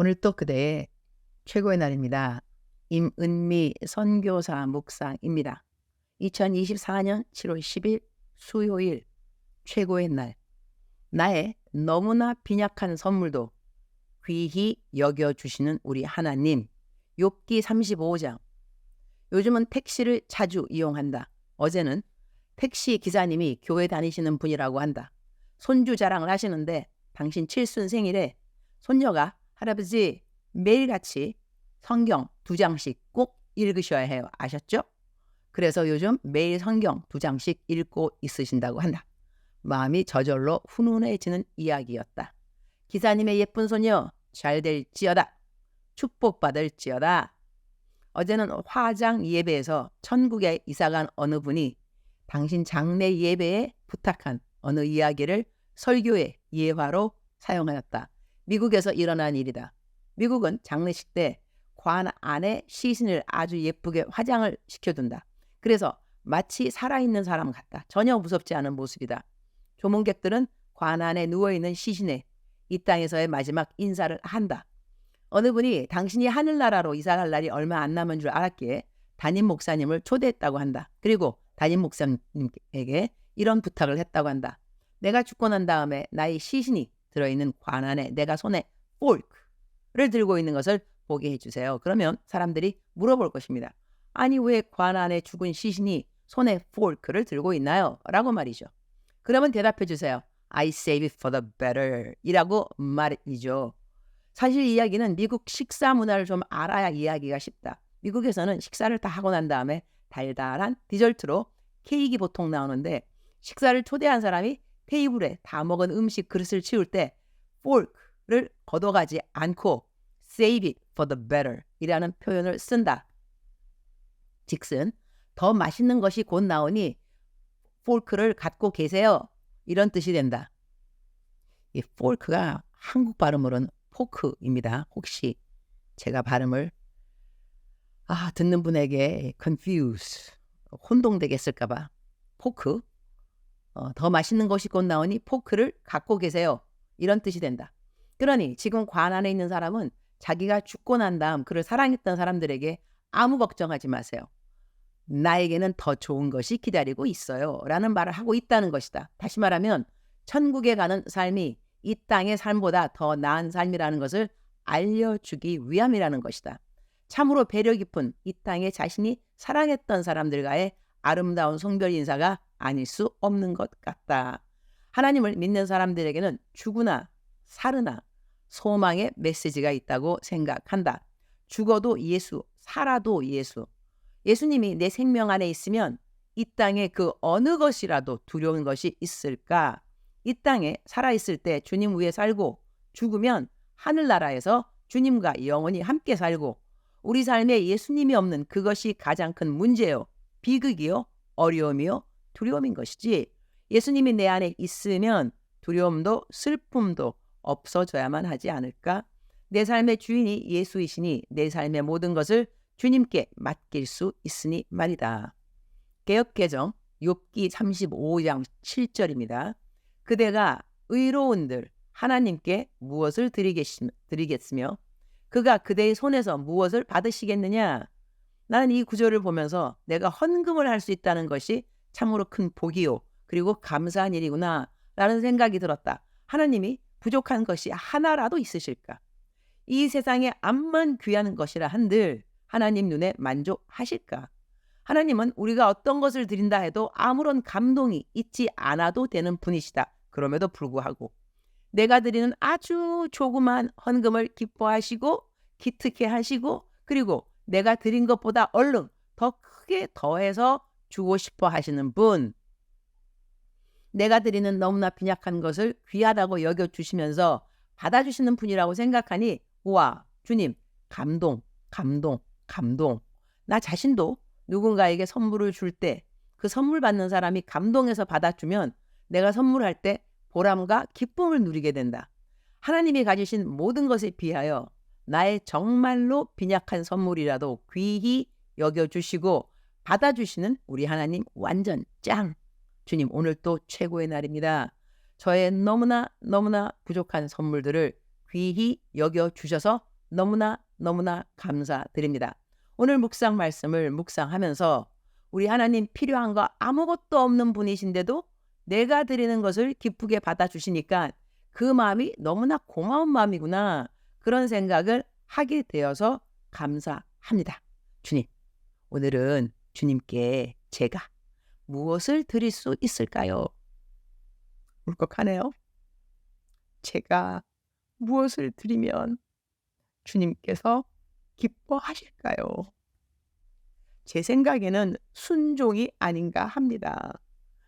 오늘 또 그대의 최고의 날입니다. 임은미 선교사 묵상입니다. 2024년 7월 10일 수요일 최고의 날. 나의 너무나 빈약한 선물도 귀히 여겨주시는 우리 하나님. 욥기 35장. 요즘은 택시를 자주 이용한다. 어제는 택시 기사님이 교회 다니시는 분이라고 한다. 손주 자랑을 하시는데 당신 칠순 생일에 손녀가 할아버지 매일같이 성경 두 장씩 꼭 읽으셔야 해요. 아셨죠? 그래서 요즘 매일 성경 두 장씩 읽고 있으신다고 한다. 마음이 저절로 훈훈해지는 이야기였다. 기사님의 예쁜 소녀 잘 될지어다. 축복받을지어다. 어제는 화장 예배에서 천국에 이사간 어느 분이 당신 장례 예배에 부탁한 어느 이야기를 설교의 예화로 사용하였다. 미국에서 일어난 일이다. 미국은 장례식 때 관 안에 시신을 아주 예쁘게 화장을 시켜둔다. 그래서 마치 살아있는 사람 같다. 전혀 무섭지 않은 모습이다. 조문객들은 관 안에 누워있는 시신에 이 땅에서의 마지막 인사를 한다. 어느 분이 당신이 하늘나라로 이사갈 날이 얼마 안 남은 줄 알았기에 담임 목사님을 초대했다고 한다. 그리고 담임 목사님에게 이런 부탁을 했다고 한다. 내가 죽고 난 다음에 나의 시신이 들어있는 관 안에 내가 손에 폴크를 들고 있는 것을 보게 해주세요. 그러면 사람들이 물어볼 것입니다. 아니 왜 관 안에 죽은 시신이 손에 폴크를 들고 있나요? 라고 말이죠. 그러면 대답해 주세요. I save it for the better 이라고 말이죠. 사실 이야기는 미국 식사 문화를 좀 알아야 이야기가 쉽다. 미국에서는 식사를 다 하고 난 다음에 달달한 디저트로 케이크 보통 나오는데 식사를 초대한 사람이 테이블에 다 먹은 음식 그릇을 치울 때 fork를 걷어가지 않고 save it for the better 이라는 표현을 쓴다. 즉슨 더 맛있는 것이 곧 나오니 fork를 갖고 계세요. 이런 뜻이 된다. 이 fork가 한국 발음으로는 포크입니다. 혹시 제가 발음을 아 듣는 분에게 confuse 혼동되게 쓸까봐 포크 어, 더 맛있는 것이 곧 나오니 포크를 갖고 계세요. 이런 뜻이 된다. 그러니 지금 관 안에 있는 사람은 자기가 죽고 난 다음 그를 사랑했던 사람들에게 아무 걱정하지 마세요. 나에게는 더 좋은 것이 기다리고 있어요. 라는 말을 하고 있다는 것이다. 다시 말하면 천국에 가는 삶이 이 땅의 삶보다 더 나은 삶이라는 것을 알려주기 위함이라는 것이다. 참으로 배려 깊은 이 땅에 자신이 사랑했던 사람들과의 아름다운 성별 인사가 아닐 수 없는 것 같다. 하나님을 믿는 사람들에게는 죽으나 살으나 소망의 메시지가 있다고 생각한다. 죽어도 예수, 살아도 예수. 예수님이 내 생명 안에 있으면 이 땅에 그 어느 것이라도 두려운 것이 있을까? 이 땅에 살아있을 때 주님 위에 살고 죽으면 하늘나라에서 주님과 영원히 함께 살고 우리 삶에 예수님이 없는 그것이 가장 큰 문제요. 비극이요. 어려움이요. 두려움인 것이지 예수님이 내 안에 있으면 두려움도 슬픔도 없어져야만 하지 않을까? 내 삶의 주인이 예수이시니 내 삶의 모든 것을 주님께 맡길 수 있으니 말이다. 개혁개정 욥기 35장 7절입니다. 그대가 의로운들 하나님께 무엇을 드리겠으며 그가 그대의 손에서 무엇을 받으시겠느냐? 나는 이 구절을 보면서 내가 헌금을 할 수 있다는 것이 참으로 큰 복이요. 그리고 감사한 일이구나. 라는 생각이 들었다. 하나님이 부족한 것이 하나라도 있으실까? 이 세상에 암만 귀한 것이라 한들 하나님 눈에 만족하실까? 하나님은 우리가 어떤 것을 드린다 해도 아무런 감동이 있지 않아도 되는 분이시다. 그럼에도 불구하고 내가 드리는 아주 조그만 헌금을 기뻐하시고 기특해 하시고 그리고 내가 드린 것보다 얼른 더 크게 더해서 주고 싶어 하시는 분. 내가 드리는 너무나 빈약한 것을 귀하다고 여겨주시면서 받아주시는 분이라고 생각하니, 우와, 주님, 감동, 감동, 감동. 나 자신도 누군가에게 선물을 줄 때 그 선물 받는 사람이 감동해서 받아주면 내가 선물할 때 보람과 기쁨을 누리게 된다. 하나님이 가지신 모든 것에 비하여 나의 정말로 빈약한 선물이라도 귀히 여겨주시고 받아주시는 우리 하나님 완전 짱! 주님, 오늘 또 최고의 날입니다. 저의 너무나 너무나 부족한 선물들을 귀히 여겨 주셔서 너무나 너무나 감사드립니다. 오늘 묵상 말씀을 묵상하면서 우리 하나님 필요한 거 아무것도 없는 분이신데도 내가 드리는 것을 기쁘게 받아주시니까 그 마음이 너무나 고마운 마음이구나. 그런 생각을 하게 되어서 감사합니다. 주님, 오늘은 주님께 제가 무엇을 드릴 수 있을까요? 울컥하네요. 제가 무엇을 드리면 주님께서 기뻐하실까요? 제 생각에는 순종이 아닌가 합니다.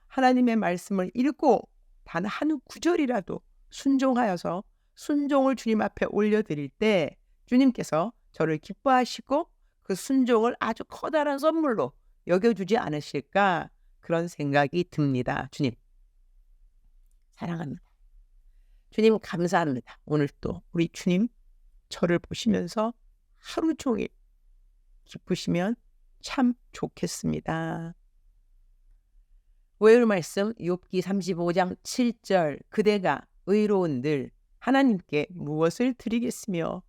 하나님의 말씀을 읽고 단 한 구절이라도 순종하여서 순종을 주님 앞에 올려드릴 때 주님께서 저를 기뻐하시고 그 순종을 아주 커다란 선물로 여겨주지 않으실까 그런 생각이 듭니다. 주님 사랑합니다. 주님 감사합니다. 오늘 또 우리 주님 저를 보시면서 하루 종일 기쁘시면 참 좋겠습니다. 오늘 말씀 욥기 35장 7절 그대가 의로운 늘 하나님께 무엇을 드리겠으며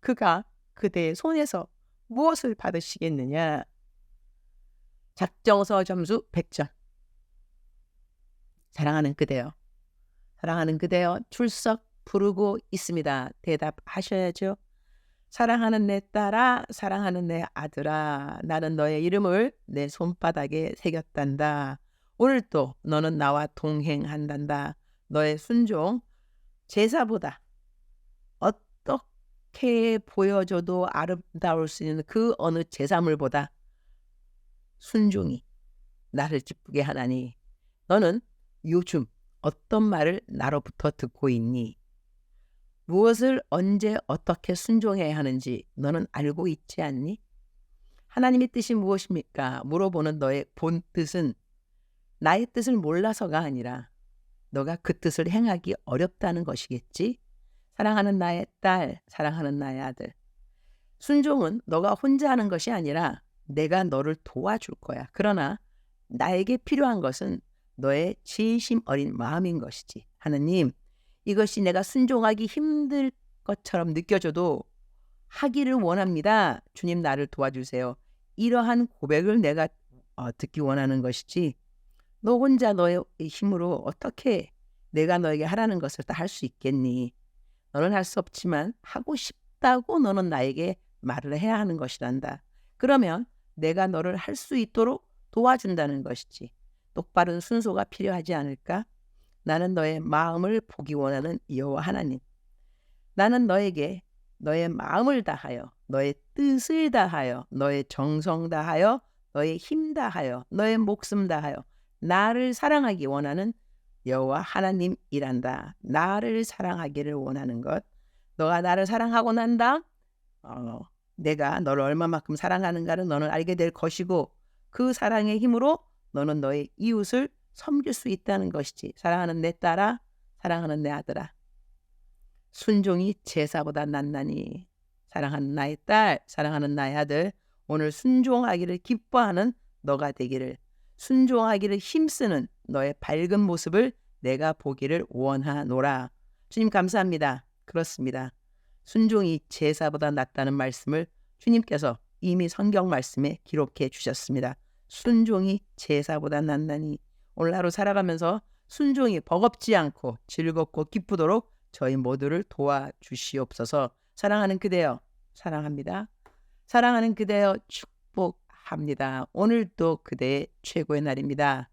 그가 그대의 손에서 무엇을 받으시겠느냐 작정서 점수 100점 사랑하는 그대여 사랑하는 그대여 출석 부르고 있습니다. 대답하셔야죠. 사랑하는 내 딸아, 사랑하는 내 아들아, 나는 너의 이름을 내 손바닥에 새겼단다. 오늘도 너는 나와 동행한단다. 너의 순종, 제사보다 어떻게 보여줘도 아름다울 수 있는 그 어느 제사물보다 순종이 나를 기쁘게 하나니 너는 요즘 어떤 말을 나로부터 듣고 있니? 무엇을 언제 어떻게 순종해야 하는지 너는 알고 있지 않니? 하나님의 뜻이 무엇입니까? 물어보는 너의 본 뜻은 나의 뜻을 몰라서가 아니라 너가 그 뜻을 행하기 어렵다는 것이겠지? 사랑하는 나의 딸, 사랑하는 나의 아들. 순종은 너가 혼자 하는 것이 아니라 내가 너를 도와줄 거야. 그러나 나에게 필요한 것은 너의 진심 어린 마음인 것이지. 하느님, 이것이 내가 순종하기 힘들 것처럼 느껴져도 하기를 원합니다. 주님 나를 도와주세요. 이러한 고백을 내가 어, 듣기 원하는 것이지. 너 혼자 너의 힘으로 어떻게 내가 너에게 하라는 것을 다 할 수 있겠니? 너는 할 수 없지만 하고 싶다고 너는 나에게 말을 해야 하는 것이란다. 그러면 내가 너를 할 수 있도록 도와준다는 것이지. 똑바른 순서가 필요하지 않을까? 나는 너의 마음을 보기 원하는 여호와 하나님. 나는 너에게 너의 마음을 다하여 너의 뜻을 다하여 너의 정성 다하여 너의 힘 다하여 너의 목숨 다하여 나를 사랑하기 원하는 여호와 하나님이란다. 나를 사랑하기를 원하는 것. 너가 나를 사랑하고 난다. 어, 내가 너를 얼마만큼 사랑하는가를 너는 알게 될 것이고 그 사랑의 힘으로 너는 너의 이웃을 섬길 수 있다는 것이지. 사랑하는 내 딸아, 사랑하는 내 아들아. 순종이 제사보다 낫나니. 사랑하는 나의 딸, 사랑하는 나의 아들. 오늘 순종하기를 기뻐하는 너가 되기를. 순종하기를 힘쓰는 너의 밝은 모습을 내가 보기를 원하노라. 주님 감사합니다. 그렇습니다. 순종이 제사보다 낫다는 말씀을 주님께서 이미 성경 말씀에 기록해 주셨습니다. 순종이 제사보다 낫나니 오늘 하루 살아가면서 순종이 버겁지 않고 즐겁고 기쁘도록 저희 모두를 도와주시옵소서. 사랑하는 그대여, 사랑합니다. 사랑하는 그대여, 축복 합니다. 오늘도 그대의 최고의 날입니다.